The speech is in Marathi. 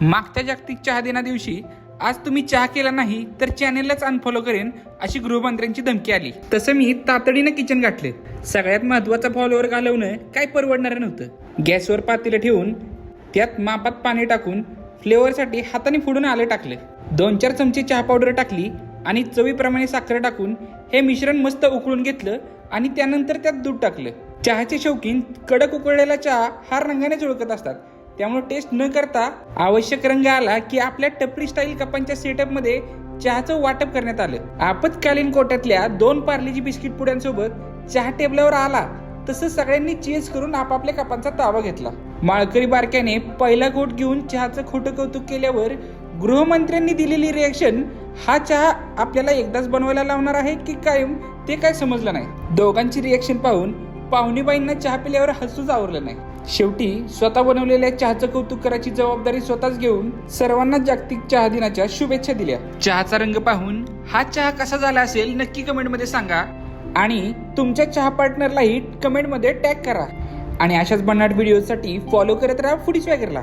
मागच्या जागतिक चहा दिना दिवशी आज तुम्ही चहा केला नाही तर चॅनेललाच अनफॉलो करेन अशी गृहमंत्र्यांची धमकी आली. तसं मी तातडीनं किचन गाठले. सगळ्यात महत्त्वाचा फॉलोवर घालवणं काय परवडणार नव्हतं. गॅसवर पातेलं ठेवून त्यात मापात पाणी टाकून फ्लेवरसाठी हाताने फोडून आलं टाकलं. दोन चार चमचे चहा पावडर टाकली आणि चवीप्रमाणे साखर टाकून हे मिश्रण मस्त उकळून घेतलं आणि त्यानंतर त्यात दूध टाकलं. चहाचे शौकीन कडक उकळलेला चहा हा रंगाने झुळकत असतात. त्यामुळे टेस्ट न करता आवश्यक रंग आला की आपल्या टपरी स्टाईल कपांच्या सेटअपमध्ये चहाचं वाटप करण्यात आलं. आपत्कालीन कोट्यातल्या दोन पार्लेजी बिस्किट पुड्यांसोबत चहा टेबलावर आला तसं सगळ्यांनी चेंज करून आपापल्या कपांचा ताबा घेतला. माळकरी बारक्याने पहिला घोट घेऊन चहाचं खोटं कौतुक केल्यावर गृहमंत्र्यांनी दिलेली रिएक्शन हा चहा आपल्याला एकदाच बनवायला लावणार आहे की कायम ते काय समजलं नाही? दोघांची रिएक्शन पाहून पाहुणेबाईंना चहा पिल्यावर हसूच आवरलं नाही. शेवटी स्वतः बनवलेल्या चहाचं कौतुक करायची जबाबदारी स्वतःच घेऊन सर्वांना जागतिक चहा दिनाच्या शुभेच्छा दिल्या. चहाचा रंग पाहून हा चहा कसा झाला असेल नक्की कमेंटमध्ये सांगा. आणि तुमच्या चहा पार्टनरलाही कमेंटमध्ये टॅग करा. आणि अशाच बनाट व्हिडिओसाठी फॉलो करत राहा फुडी स्वॅगरला